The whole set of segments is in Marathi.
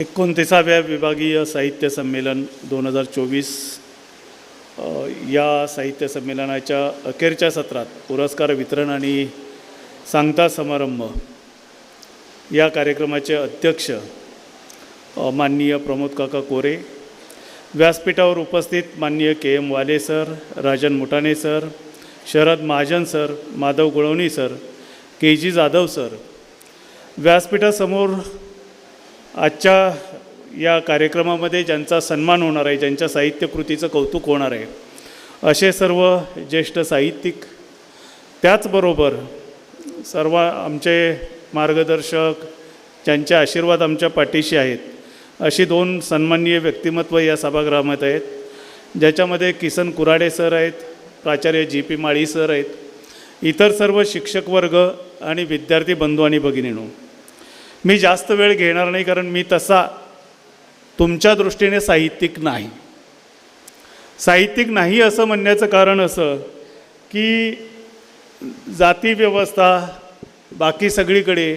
एकोणतीसाव्या विभागीय साहित्य संमेलन दोन हजार चोवीस या साहित्य संमेलनाच्या अखेरच्या सत्रात पुरस्कार वितरण आणि सांगता समारंभ या कार्यक्रमाचे अध्यक्ष माननीय प्रमोद काका कोरे व्यासपीठावर उपस्थित माननीय K M Wale sir Rajan Mutane sir Sharad Mahajan sir Madhav Gulvani sir K G Jadhav sir व्यासपीठासमोर आजच्या या कार्यक्रमामध्ये ज्यांचा सन्मान होणार आहे ज्यांच्या साहित्यकृतीचं कौतुक होणार आहे असे सर्व ज्येष्ठ साहित्यिक त्याचबरोबर सर्व आमचे मार्गदर्शक ज्यांचे आशीर्वाद आमच्या पाठीशी आहेत अशी दोन सन्माननीय व्यक्तिमत्व या सभागृहामध्ये आहेत. ज्याच्यामध्ये किसन कुराडे सर आहेत प्राचार्य जी पी माळी सर आहेत इतर सर्व शिक्षक वर्ग आणि विद्यार्थी बंधू आणि भगिनीनो मी जास्त वेळ घेणार नाही कारण मी तसा तुमच्या दृष्टीने साहित्यिक नाही. साहित्यिक नाही असं म्हणण्याचं कारण असं की जाती व्यवस्था बाकी सगळीकडे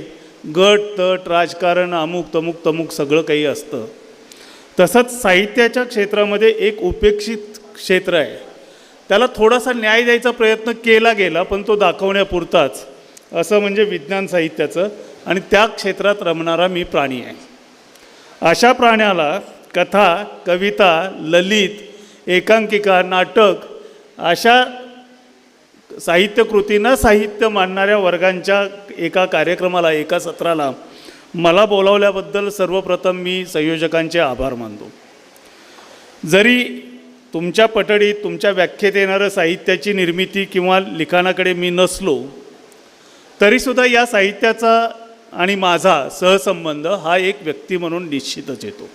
गट तट राजकारण अमुक तमुक तमुक सगळं काही असतं. तसंच साहित्याच्या क्षेत्रामध्ये एक उपेक्षित क्षेत्र आहे. त्याला थोडासा न्याय द्यायचा प्रयत्न केला गेला पण तो दाखवण्यापुरताच. असं म्हणजे विज्ञान साहित्याचं आणि त्या क्षेत्रात रमणारा मी प्राणी आहे. अशा प्राण्याला कथा कविता ललित एकांकिका नाटक अशा साहित्यकृतींना साहित्य मानणाऱ्या वर्गांच्या एका कार्यक्रमाला एका सत्राला मला बोलावल्याबद्दल सर्वप्रथम मी संयोजकांचे आभार मानतो. जरी तुमच्या पटडीत तुमच्या व्याख्येत येणारं साहित्याची निर्मिती किंवा लिखाणाकडे मी नसलो तरीसुद्धा या साहित्याचा आणि माझा सहसंबंध हा एक व्यक्ती म्हणून निश्चितच येतो.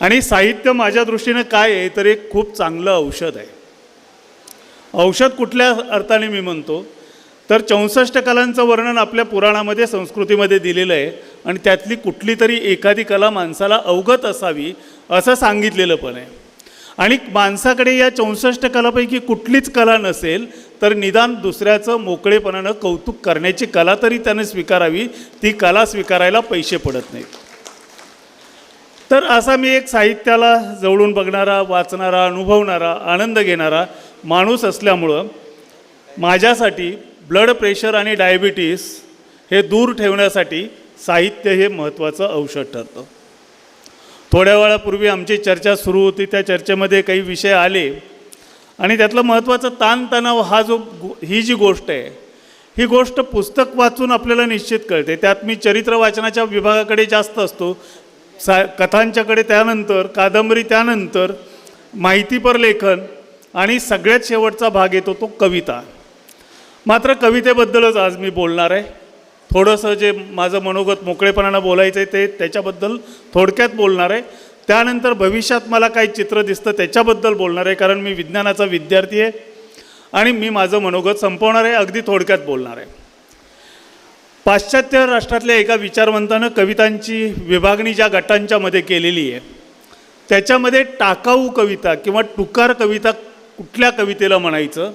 आणि साहित्य माझ्या दृष्टीनं काय आहे तर एक खूप चांगलं औषध आहे. औषध कुठल्या अर्थाने मी म्हणतो तर चौसष्ट कलांचं वर्णन आपल्या पुराणामध्ये संस्कृतीमध्ये दिलेलं आहे आणि त्यातली कुठली तरी एखादी कला माणसाला अवगत असावी असं सांगितलेलं पण आहे. आणि माणसाकडे या चौसष्ट कलापैकी कुठलीच कला नसेल तर निदान दुसऱ्याचं मोकळेपणानं कौतुक करण्याची कला तरी त्याने स्वीकारावी. ती कला स्वीकारायला पैसे पडत नाहीत. तर असा मी एक साहित्याला जवळून बघणारा वाचणारा अनुभवणारा आनंद घेणारा माणूस असल्यामुळं माझ्यासाठी ब्लड प्रेशर आणि डायबिटीस हे दूर ठेवण्यासाठी साहित्य हे महत्त्वाचं औषध ठरतं. थोड्या वेळापूर्वी आमची चर्चा सुरू होती त्या चर्चेमध्ये काही विषय आले. आणि त्यातलं महत्त्वाचं ताणतणाव हा जो ही जी गोष्ट आहे ही गोष्ट पुस्तक वाचून आपल्याला निश्चित कळते. त्यात मी चरित्र वाचनाच्या विभागाकडे जास्त असतो. सा कथांच्याकडे त्यानंतर कादंबरी त्यानंतर माहितीपर लेखन आणि सगळ्यात शेवटचा भाग येतो तो कविता. मात्र कवितेबद्दलच आज मी बोलणार आहे. थोडंसं जे माझं मनोगत मोकळेपणानं बोलायचं आहे ते त्याच्याबद्दल थोडक्यात बोलणार आहे. त्यानंतर भविष्यात मला काही चित्र दिसतं त्याच्याबद्दल बोलणार आहे कारण मी विज्ञानाचा विद्यार्थी आहे आणि मी माझं मनोगत संपवणार आहे अगदी थोडक्यात बोलणार आहे. पाश्चात्य राष्ट्रातल्या एका विचारवंतानं कवितांची विभागणी ज्या गटांच्यामध्ये केलेली आहे त्याच्यामध्ये टाकाऊ कविता किंवा टुकार कविता कुठल्या कवितेला म्हणायचं?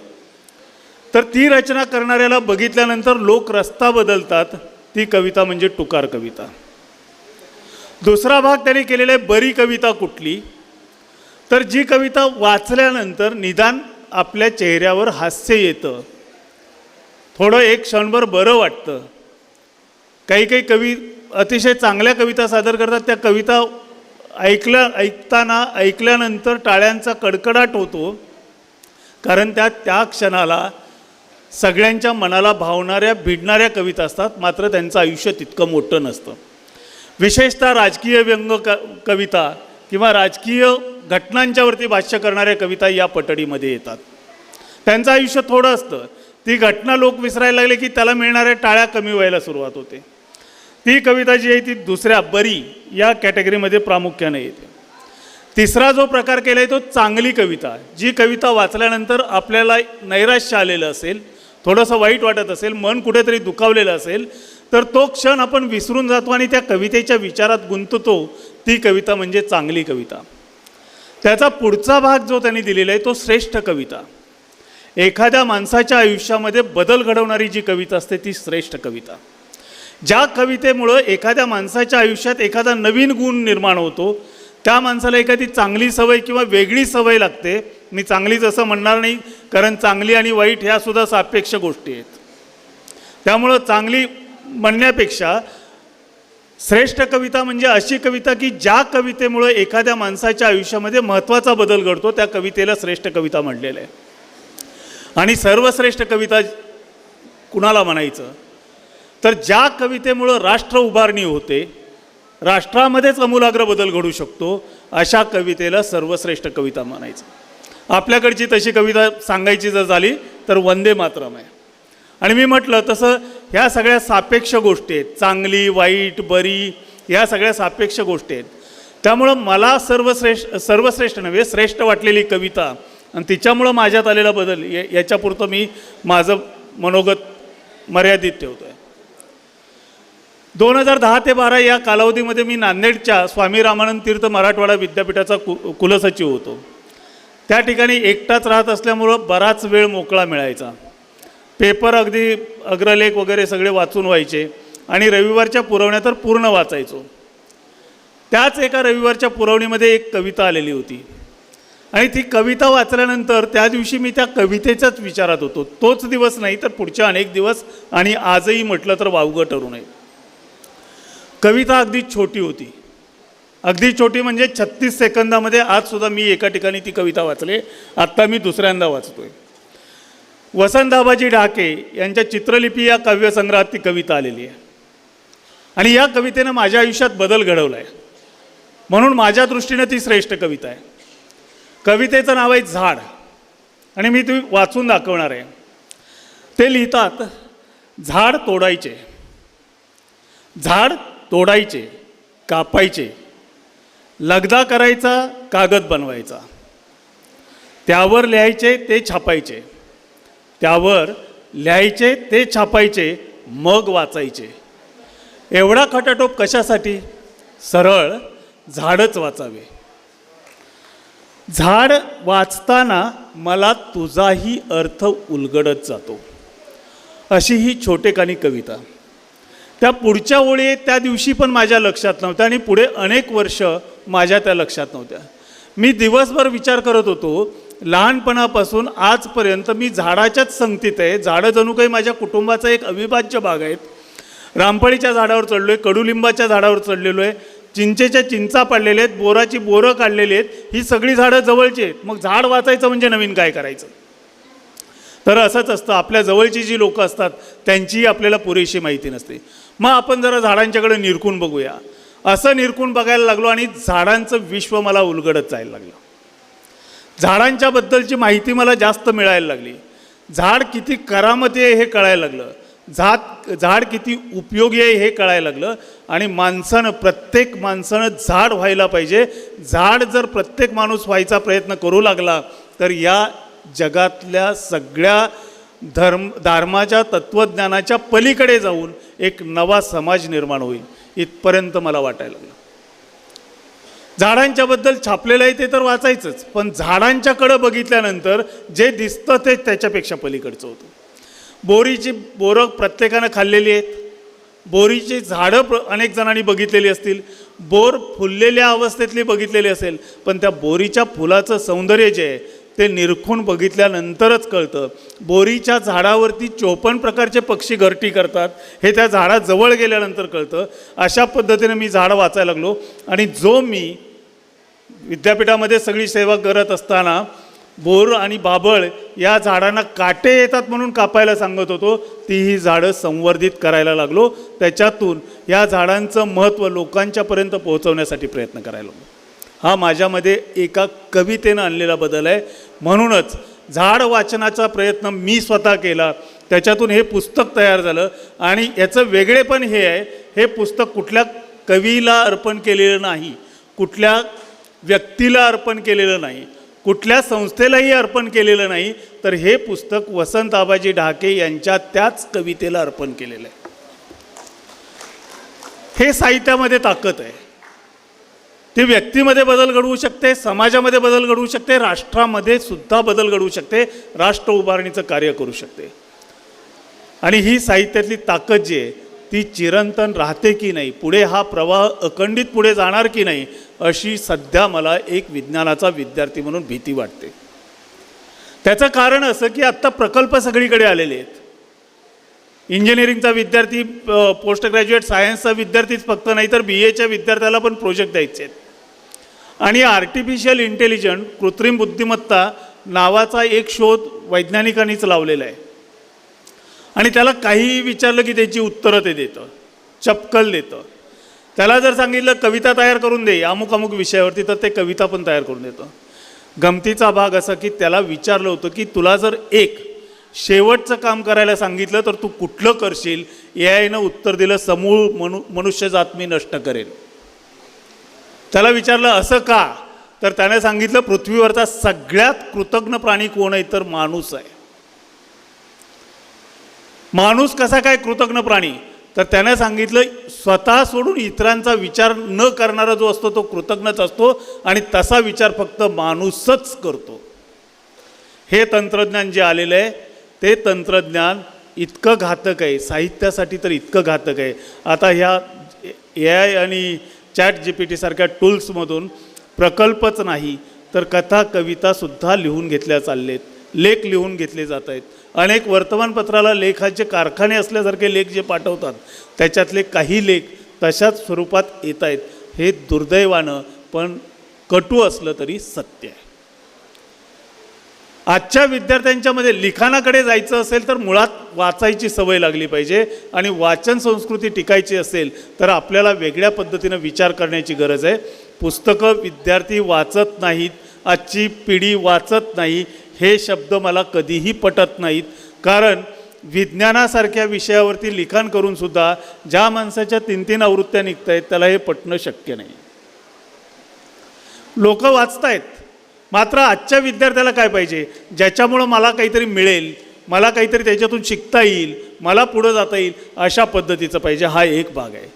तर ती रचना करणाऱ्याला बघितल्यानंतर लोक रस्ता बदलतात. ती कविता म्हणजे टुकार कविता. दुसरा भाग त्याने केलेला आहे बरी कविता कुठली? तर जी कविता वाचल्यानंतर निदान आपल्या चेहऱ्यावर हास्य येतं. थोडं एक क्षणभर बरं वाटतं. काही काही कवी अतिशय चांगल्या कविता सादर करतात. त्या कविता ऐकल्या ऐकताना ऐकल्यानंतर टाळ्यांचा कडकडाट होतो. कारण त्या त्या क्षणाला सगळ्यांच्या मनाला भावणाऱ्या भिडणाऱ्या कविता असतात. मात्र त्यांचं आयुष्य तितकं मोठं नसतं. विशेषतः राजकीय व्यंग क कविता किंवा राजकीय घटनांच्यावरती भाष्य करणाऱ्या कविता या पटडीमध्ये येतात. त्यांचं आयुष्य थोडं असतं. ती घटना लोक विसरायला लागले की त्याला मिळणाऱ्या टाळ्या कमी व्हायला सुरुवात होते. ती कविता जी आहे ती दुसऱ्या बरी या कॅटेगरीमध्ये प्रामुख्याने येते. तिसरा जो प्रकार केला आहे तो चांगली कविता जी कविता वाचल्यानंतर आपल्याला नैराश्य आलेलं असेल थोडंसं वाईट वाटत असेल मन कुठेतरी दुखावलेलं असेल तर तो क्षण आपण विसरून जातो आणि त्या कवितेच्या विचारात गुंततो. ती कविता म्हणजे चांगली कविता. त्याचा पुढचा भाग जो त्यांनी दिलेला आहे तो श्रेष्ठ कविता. एखाद्या माणसाच्या आयुष्यामध्ये बदल घडवणारी जी कविता असते ती श्रेष्ठ कविता. ज्या कवितेमुळं एखाद्या माणसाच्या आयुष्यात एखादा नवीन गुण निर्माण होतो त्या माणसाला एखादी चांगली सवय किंवा वेगळी सवय लागते. मी चांगलीच असं म्हणणार नाही कारण चांगली आणि वाईट ह्या सुद्धा सापेक्ष गोष्टी आहेत. त्यामुळं चांगली म्हणण्यापेक्षा श्रेष्ठ कविता म्हणजे अशी कविता की ज्या कवितेमुळं एखाद्या माणसाच्या आयुष्यामध्ये महत्त्वाचा बदल घडतो त्या कवितेला श्रेष्ठ कविता म्हणलेलं आहे. आणि सर्वश्रेष्ठ कविता कुणाला म्हणायचं? तर ज्या कवितेमुळं राष्ट्र उभारणी होते राष्ट्रामध्येच अमूलाग्र बदल घडू शकतो अशा कवितेला सर्वश्रेष्ठ कविता म्हणायचं. आपल्याकडची तशी कविता सांगायची जर झाली तर वंदे मातरम आहे. आणि मी म्हटलं तसं ह्या सगळ्या सापेक्ष गोष्टी आहेत चांगली वाईट बरी ह्या सगळ्या सापेक्ष गोष्टी आहेत. त्यामुळं मला सर्वश्रेष्ठ सर्वश्रेष्ठ नव्हे श्रेष्ठ वाटलेली कविता आणि तिच्यामुळं माझ्यात आलेला बदल या याच्यापुरतं मी माझं मनोगत मर्यादित ठेवतो आहे दोन हजार दहा ते बारा या कालावधीमध्ये मी नांदेडच्या स्वामी रामानंद तीर्थ मराठवाडा विद्यापीठाचा कु कुलसचिव होतो. त्या ठिकाणी एकटाच राहत असल्यामुळं बराच वेळ मोकळा मिळायचा. पेपर अगदी अग्रलेख वगैरे सगळे वाचून व्हायचे आणि रविवारच्या पुरवण्या तर पूर्ण वाचायचो. त्याच एका रविवारच्या पुरवणीमध्ये एक कविता आलेली होती. आणि ती कविता वाचल्यानंतर त्या दिवशी मी त्या कवितेच्याच विचारात होतो. तोच दिवस नाही तर पुढच्या अनेक दिवस आणि आजही म्हटलं तर वावगं ठरू नये. कविता अगदी छोटी होती. अगदी छोटी म्हणजे छत्तीस सेकंदामध्ये आजसुद्धा मी एका ठिकाणी ती कविता वाचले. आत्ता मी दुसऱ्यांदा वाचतोय. वसंतदाबाजी ढाके यांच्या चित्रलिपी या काव्यसंग्रहात ती कविता आलेली आहे. आणि या कवितेनं माझ्या आयुष्यात बदल घडवला आहे म्हणून माझ्या दृष्टीनं ती श्रेष्ठ कविता आहे. कवितेचं नाव आहे झाड. आणि मी ती वाचून दाखवणार आहे. ते लिहितात झाड तोडायचे. झाड तोडायचे कापायचे लगदा करायचा कागद बनवायचा. त्यावर लिहायचे ते छापायचे. त्यावर लिहायचे ते छापायचे मग वाचायचे. एवढा खटाटोप कशासाठी? सरळ झाडच वाचावे. झाड वाचताना मला तुझाही अर्थ उलगडत जातो. अशी ही छोटेखानी कविता. त्या पुढच्या ओळी त्या दिवशी पण माझ्या लक्षात नव्हत्या आणि पुढे अनेक वर्ष माझ्या त्या लक्षात नव्हत्या. मी दिवसभर विचार करत होतो लहानपणापासून आजपर्यंत मी झाडाच्याच संगतीत आहे. झाडं जणू काही माझ्या कुटुंबाचा एक अविभाज्य भाग आहेत. रामफळीच्या झाडावर चढलो आहे कडुलिंबाच्या झाडावर चढलेलो आहे चिंचेच्या चिंचा पाडलेले आहेत बोराची बोरं काढलेली आहेत ही सगळी झाडं जवळची आहेत. मग झाड वाचायचं म्हणजे नवीन काय करायचं? तर असंच असतं. आपल्या जवळची जी लोकं असतात त्यांचीही आपल्याला पुरेशी माहिती नसते. मग आपण जरा झाडांच्याकडे निरकून बघूया. असं निरकून बघायला लागलो आणि झाडांचं विश्व मला उलगडत जायला लागलं. झाडांच्याबद्दलची माहिती मला जास्त मिळायला लागली. झाड किती करामती आहे हे कळायला लागलं. झाड झाड किती उपयोगी आहे हे कळायला लागलं. आणि माणसानं प्रत्येक माणसानं झाड व्हायला पाहिजे. झाड जर प्रत्येक माणूस व्हायचा प्रयत्न करू लागला तर या जगातल्या सगळ्या धर्म धर्माच्या तत्त्वज्ञानाच्या पलीकडे जाऊन एक नवा समाज निर्माण होईल इथपर्यंत मला वाटायला लागलं. झाडांच्याबद्दल छापलेलं आहे ते तर वाचायचंच पण झाडांच्याकडं बघितल्यानंतर जे दिसतं ते त्याच्यापेक्षा पलीकडचं होतं. बोरीची बोरं प्रत्येकानं खाल्लेली आहेत. बोरीची झाडं प्र अनेक जणांनी बघितलेली असतील. बोर फुललेल्या अवस्थेतली बघितलेली असेल पण त्या बोरीच्या फुलाचं सौंदर्य जे आहे ते निरखून बघितल्यानंतरच कळतं. बोरीच्या झाडावरती चोपन्न प्रकारचे पक्षी घरटी करतात. हे त्या झाडाजवळ गेल्यानंतर कळतं. अशा पद्धतीने मी झाडं वाचायला लागलो. आणि जो मी विद्यापीठामध्ये सगळी सेवा करत असताना बोर आणि बाबळ या झाडांना काटे येतात म्हणून कापायला सांगत होतो ती ही झाडं संवर्धित करायला लागलो. त्याच्यातून या झाडांचं महत्त्व लोकांच्यापर्यंत पोहोचवण्यासाठी प्रयत्न करायला लागलो. हा माझ्यामध्ये एका कवितेनं आणलेला बदल आहे. म्हणूनच झाड वाचनाचा प्रयत्न मी स्वतः केला. त्याच्यातून हे पुस्तक तयार झालं. आणि याचं वेगळेपण हे आहे. हे पुस्तक कुठल्या कवीला अर्पण केलेलं नाही. कुठल्या व्यक्तीला अर्पण केलेलं नाही. कुठल्या संस्थेलाही अर्पण केलेलं नाही. तर हे पुस्तक वसंत आबाजी ढाके यांच्या त्याच कवितेला अर्पण केलेलं आहे. हे साहित्यामध्ये ताकद आहे. ती व्यक्तीमध्ये बदल घडवू शकते समाजामध्ये बदल घडवू शकते राष्ट्रामध्ये सुद्धा बदल घडवू शकते राष्ट्र उभारणीचं कार्य करू शकते. आणि ही साहित्यातली ताकद जी आहे ती चिरंतन राहते की नाही पुढे हा प्रवाह अखंडित पुढे जाणार की नाही अशी सध्या मला एक विज्ञानाचा विद्यार्थी म्हणून भीती वाटते. त्याचं कारण असं की आत्ता प्रकल्प सगळीकडे आलेले आहेत. इंजिनिअरिंगचा विद्यार्थी पोस्ट ग्रॅज्युएट सायन्सचा विद्यार्थीच फक्त नाही तर बी एच्या विद्यार्थ्याला पण प्रोजेक्ट द्यायचे आहेत. आणि आर्टिफिशियल इंटेलिजंट कृत्रिम बुद्धिमत्ता नावाचा एक शोध वैज्ञानिकांनीच लावलेला आहे. आणि त्याला काहीही विचारलं की त्याची उत्तरं ते देतं चपकल देतं. त्याला जर सांगितलं कविता तयार करून दे अमुक अमुक विषयावरती तर ते कविता पण तयार करून देतं. गमतीचा भाग असा की त्याला विचारलं होतं की तुला जर एक शेवटचं काम करायला सांगितलं तर तू कुठलं करशील? ए आयनं उत्तर दिलं समूळ मनु मनुष्यजात मी नष्ट करेल. त्याला विचारलं असं का? तर त्याने सांगितलं पृथ्वीवरचा सगळ्यात कृतज्ञ प्राणी कोण आहे? तर माणूस आहे. माणूस कसा काय कृतज्ञ प्राणी? तर त्याने सांगितलं स्वतः सोडून इतरांचा विचार न करणारा जो असतो तो कृतज्ञच असतो आणि तसा विचार फक्त माणूसच करतो. हे तंत्रज्ञान जे आलेलं आहे ते तंत्रज्ञान इतकं घातक आहे साहित्यासाठी तर इतकं घातक आहे. आता ह्या ए आय आणि चॅट जी पी टीसारख्या टूल्समधून प्रकल्पच नाही तर कथा कवितासुद्धा लिहून घेतल्या चाललेत. लेख लिहून घेतले जात आहेत. अनेक वर्तमानपत्राला लेखाचे कारखाने असल्यासारखे लेख जे पाठवतात त्याच्यातले काही लेख तशाच स्वरूपात येत आहेत. हे दुर्दैवानं पण कटू असलं तरी सत्य आहे. आजच्या विद्यार्थ्यांच्यामध्ये लिखाणाकडे जायचं असेल तर मुळात वाचायची सवय लागली पाहिजे आणि वाचन संस्कृती टिकायची असेल तर आपल्याला वेगळ्या पद्धतीनं विचार करण्याची गरज आहे. पुस्तकं विद्यार्थी वाचत नाहीत आजची पिढी वाचत नाही हे शब्द मला कधीही पटत नाहीत. कारण विज्ञानासारख्या विषयावरती लिखाण करूनसुद्धा ज्या माणसाच्या तीन तीन आवृत्त्या निघत आहेत त्याला हे पटणं शक्य नाही. लोक वाचतायत मात्र आजच्या विद्यार्थ्याला काय पाहिजे? ज्याच्यामुळं मला काहीतरी मिळेल मला काहीतरी त्याच्यातून शिकता येईल मला पुढं जाता येईल अशा पद्धतीचं पाहिजे हा एक भाग आहे.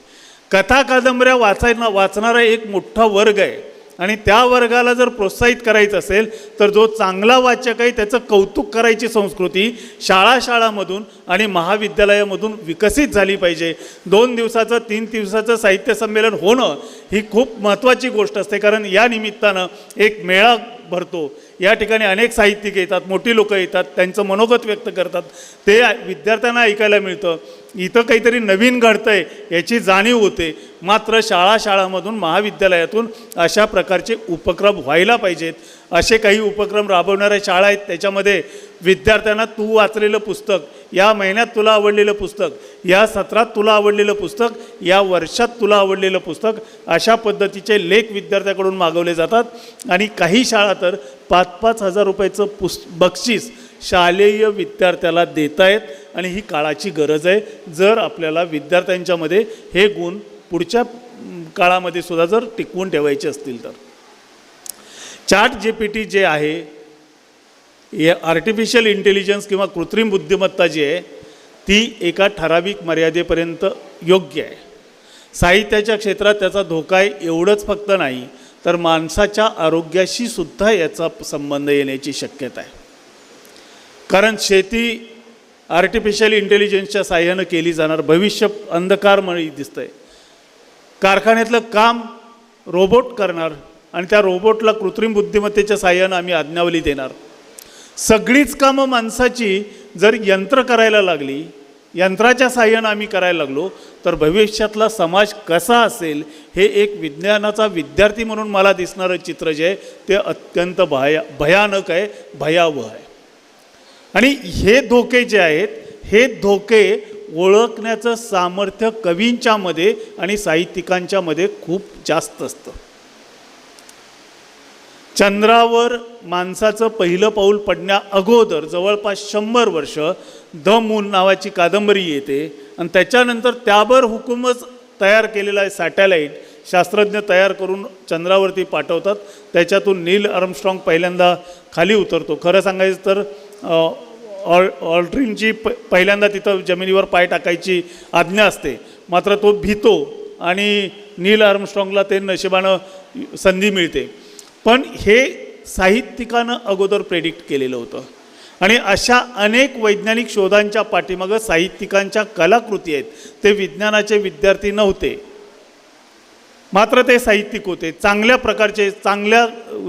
कथा कादंबऱ्या वाचायला वाचणारा एक मोठा वर्ग आहे. आणि त्या वर्गाला जर प्रोत्साहित करायचं असेल तर जो चांगला वाचक आहे त्याचं कौतुक करायची संस्कृती शाळा शाळामधून आणि महाविद्यालयामधून विकसित झाली पाहिजे. दोन दिवसाचं तीन दिवसाचं साहित्य संमेलन होणं ही खूप महत्त्वाची गोष्ट असते. कारण या निमित्तानं एक मेळा भरतो. या ठिकाणी अनेक साहित्यिक येतात मोठी लोकं येतात त्यांचं मनोगत व्यक्त करतात. ते विद्यार्थ्यांना ऐकायला मिळतं. इथं काहीतरी नवीन घडतं आहे याची जाणीव होते. मात्र शाळा शाळामधून महाविद्यालयातून अशा प्रकारचे उपक्रम व्हायला पाहिजेत. असे काही उपक्रम राबवणाऱ्या शाळा आहेत. त्याच्यामध्ये विद्यार्थ्यांना तू वाचलेलं पुस्तक या महिन्यात तुला आवडलेलं पुस्तक या सत्रात तुला आवडलेलं पुस्तक या वर्षात तुला आवडलेलं पुस्तक अशा पद्धतीचे लेख विद्यार्थ्याकडून मागवले जातात. आणि काही शाळा तर पाच पाच हजार रुपयाचं पुस् बक्षीस शालेय विद्यार्थ्याला देत आहेत आणि ही काळाची गरज आहे. जर आपल्याला विद्यार्थ्यांच्यामध्ये हे गुण पुढच्या काळामध्ये सुद्धा जर टिकवून ठेवायचे असतील तर. चाट जे पी टी जे आहे हे आर्टिफिशियल इंटेलिजन्स किंवा कृत्रिम बुद्धिमत्ता जी आहे ती एका ठराविक मर्यादेपर्यंत योग्य आहे. साहित्याच्या क्षेत्रात त्याचा धोका आहे एवढंच फक्त नाही तर माणसाच्या आरोग्याशी सुद्धा याचा संबंध येण्याची शक्यता आहे. कारण शेती आर्टिफिशियल इंटेलिजन्सच्या साह्यानं केली जाणार भविष्य अंधकारमयी आहे कारखान्यातलं काम रोबोट करणार आणि त्या रोबोटला कृत्रिम बुद्धिमत्तेच्या साह्यानं आम्ही आज्ञावली देणार. सगळीच कामं माणसाची जर यंत्र करायला लागली यंत्राच्या साह्यानं आम्ही करायला लागलो तर भविष्यातला समाज कसा असेल हे एक विज्ञानाचा विद्यार्थी म्हणून मला दिसणारं चित्र जे आहे ते अत्यंत भया भयानक आहे भयावह आहे. आणि हे धोके जे आहेत हे धोके ओळखण्याचं सामर्थ्य कवींच्यामध्ये आणि साहित्यिकांच्यामध्ये खूप जास्त असतं. चंद्रावर माणसाचं पहिलं पाऊल पडण्या अगोदर जवळपास शंभर वर्ष द मून नावाची कादंबरी येते. आणि त्याच्यानंतर त्यावर हुकूमच तयार केलेला आहे सॅटेलाईट शास्त्रज्ञ तयार करून चंद्रावरती पाठवतात. त्याच्यातून नील आर्मस्ट्रॉंग पहिल्यांदा खाली उतरतो. खरं सांगायचं तर ऑल ऑल्ट्रिनची प पहिल्यांदा तिथं जमिनीवर पाय टाकायची आज्ञा असते. मात्र तो भीतो आणि नील आर्मस्ट्रॉंगला ते नशिबानं संधी मिळते. पण हे साहित्यिकानं अगोदर प्रेडिक्ट केलेलं होतं. आणि अशा अनेक वैज्ञानिक शोधांच्या पाठीमागं साहित्यिकांच्या कलाकृती आहेत. ते विज्ञानाचे विद्यार्थी नव्हते. मात्र ते साहित्यिक होते. चांगल्या प्रकारचे चांगल्या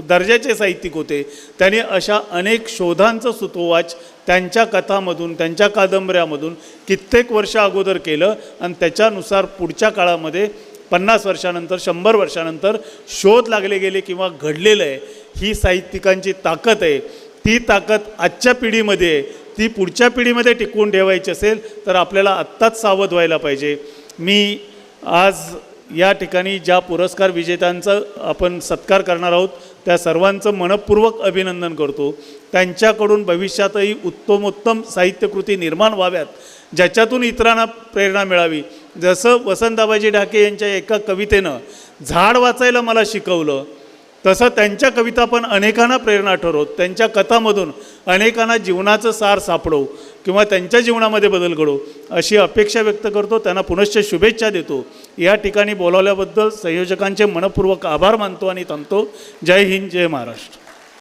दर्जाचे साहित्यिक होते. त्यांनी अशा अनेक शोधांचं सुतोवाच त्यांच्या कथामधून त्यांच्या कादंबऱ्यामधून कित्येक वर्ष अगोदर केलं आणि त्याच्यानुसार पुढच्या काळामध्ये पन्नास वर्षानंतर शंभर वर्षानंतर शोध लागले गेले किंवा घडलेलं आहे ही साहित्यिकांची ताकद आहे. ती ताकद आजच्या पिढीमध्ये आहे ती पुढच्या पिढीमध्ये टिकवून ठेवायची असेल तर आपल्याला आत्ताच सावध व्हायला पाहिजे. मी आज या ठिकाणी ज्या पुरस्कार विजेत्यांचं आपण सत्कार करणार आहोत त्या सर्वांचं मनपूर्वक अभिनंदन करतो. त्यांच्याकडून भविष्यातही उत्तमोत्तम साहित्यकृती निर्माण व्हाव्यात ज्याच्यातून इतरांना प्रेरणा मिळावी. जसं वसंतदाबाजी ढाके यांच्या एका कवितेनं झाड वाचायला मला शिकवलं तसं त्यांच्या कविता पण अनेकांना प्रेरणा ठरवत त्यांच्या कथामधून अनेकांना जीवनाचं सार सापडो किंवा त्यांच्या जीवनामध्ये बदल घडो अशी अपेक्षा व्यक्त करतो. त्यांना पुनश्च शुभेच्छा देतो. या ठिकाणी बोलावल्याबद्दल संयोजकांचे मनपूर्वक आभार मानतो आणि थांबतो. जय हिंद जय महाराष्ट्र.